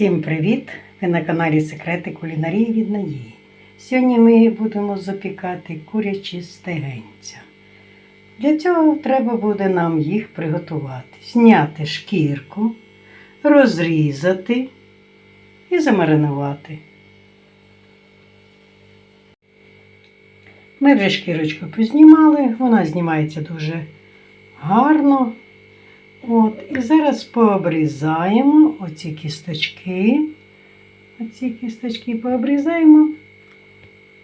Всім привіт! Ви на каналі Секрети кулінарії від Надії. Сьогодні ми будемо запікати курячі стегенця. Для цього треба буде нам їх приготувати. Зняти шкірку, розрізати і замаринувати. Ми вже шкірочку познімали, вона знімається дуже гарно. От, і зараз пообрізаємо оці кісточки. Оці кісточки пообрізаємо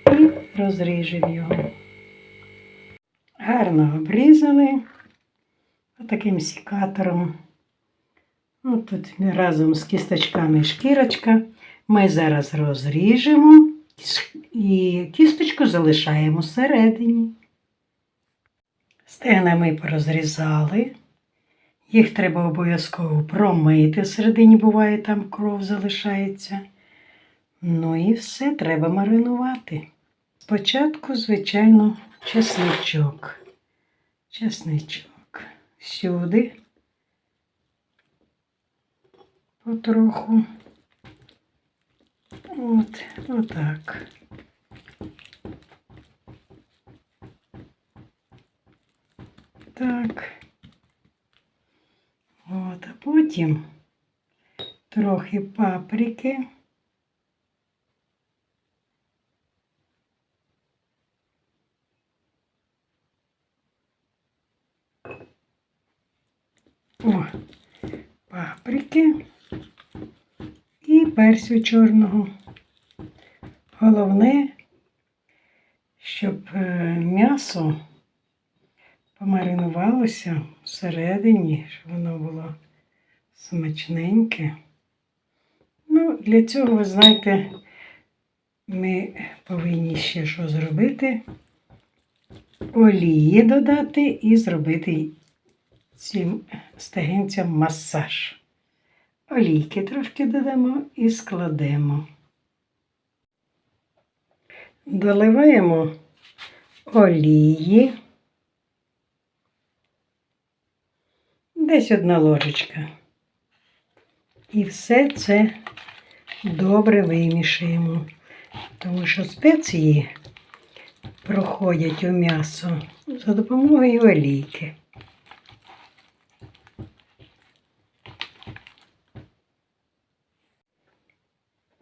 і розріжемо його. Гарно обрізали отаким сікатором. От тут разом з кісточками шкірочка. Ми зараз розріжемо і кісточку залишаємо всередині. Стегна ми порозрізали. Їх треба обов'язково промити. Всередині буває, там кров залишається. Ну і все треба маринувати. Спочатку, звичайно, чесничок. Чесничок. Сюди. Потроху. От, отак. Так. Потім трохи паприки. О, паприки і перцю чорного. Головне, щоб е, м'ясо помаринувалося всередині, щоб воно було смачненьке. Ну, для цього, ви знаєте, ми повинні ще що зробити? Олії додати і зробити цим стегинцям масаж. Олійки трошки додамо і складемо. Доливаємо олії. Десь одна ложечка. І все це добре вимішуємо, тому що спеції проходять у м'ясо за допомогою олійки.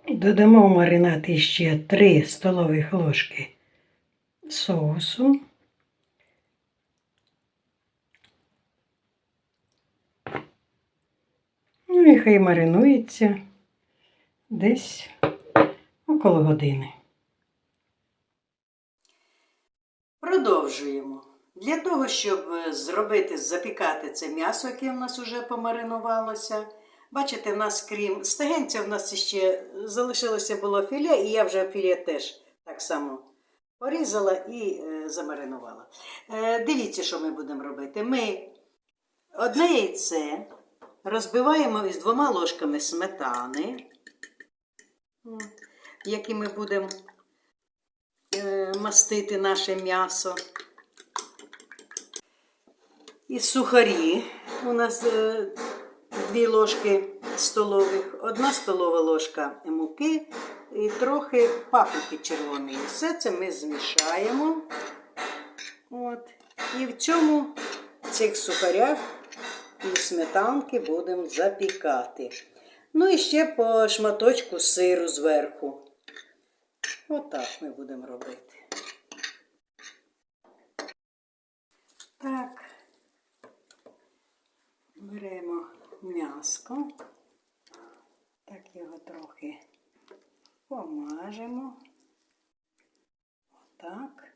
Додамо в маринад ще 3 столових ложки соусу. Ну і хай маринується десь около години. Продовжуємо. Для того, щоб е, зробити, запікати це м'ясо, яке в нас вже помаринувалося. Бачите, в нас крім стегенця, в нас ще залишилося було філе, і я вже філе теж так само порізала і е, замаринувала. Е, дивіться, що ми будемо робити. Ми одне яйце розбиваємо із двома ложками сметани, які ми будемо е, мастити наше м'ясо. І сухарі у нас е, дві ложки столових, одна столова ложка муки і трохи паприки червоної. Все це ми змішаємо. От. І в цьому в цих сухарях і сметанки будемо запікати. Ну і ще по шматочку сиру зверху. Отак ми будемо робити. Так, беремо м'яско, так його трохи помажемо. Отак.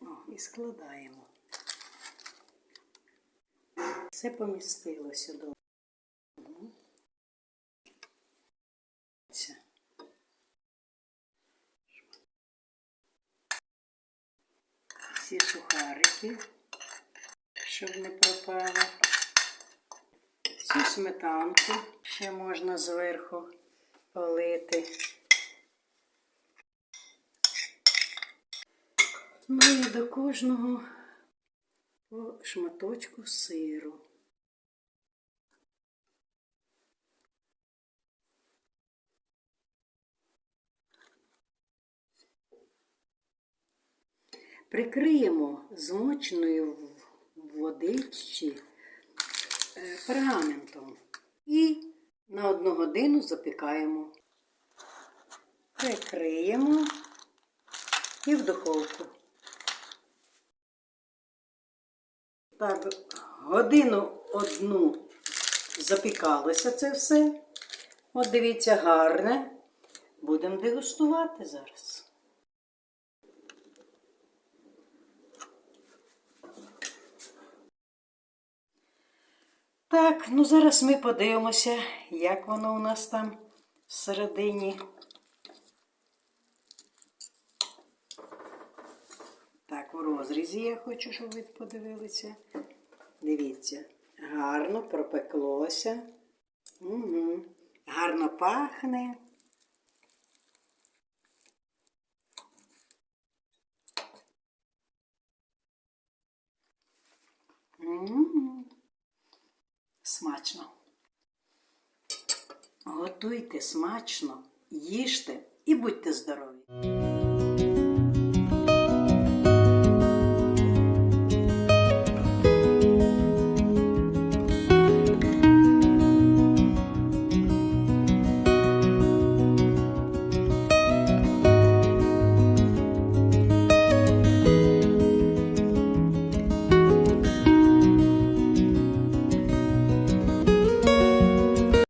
О, і складаємо. Все помістилося до. Всі сухарики, щоб не пропало. Цю сметанку ще можна зверху полити. Ну і до кожного по шматочку сиру. Прикриємо змоченою в водичці е, пергаментом і на одну годину запікаємо. Прикриємо і в духовку. Так, годину одну запікалося це все. От дивіться, гарне. Будемо дегустувати зараз. Так, ну зараз ми подивимося, як воно у нас там всередині. У розрізі я хочу, щоб ви подивилися. Дивіться, гарно пропеклося. Угу. Гарно пахне. Смачно. Готуйте смачно, їжте і будьте здорові!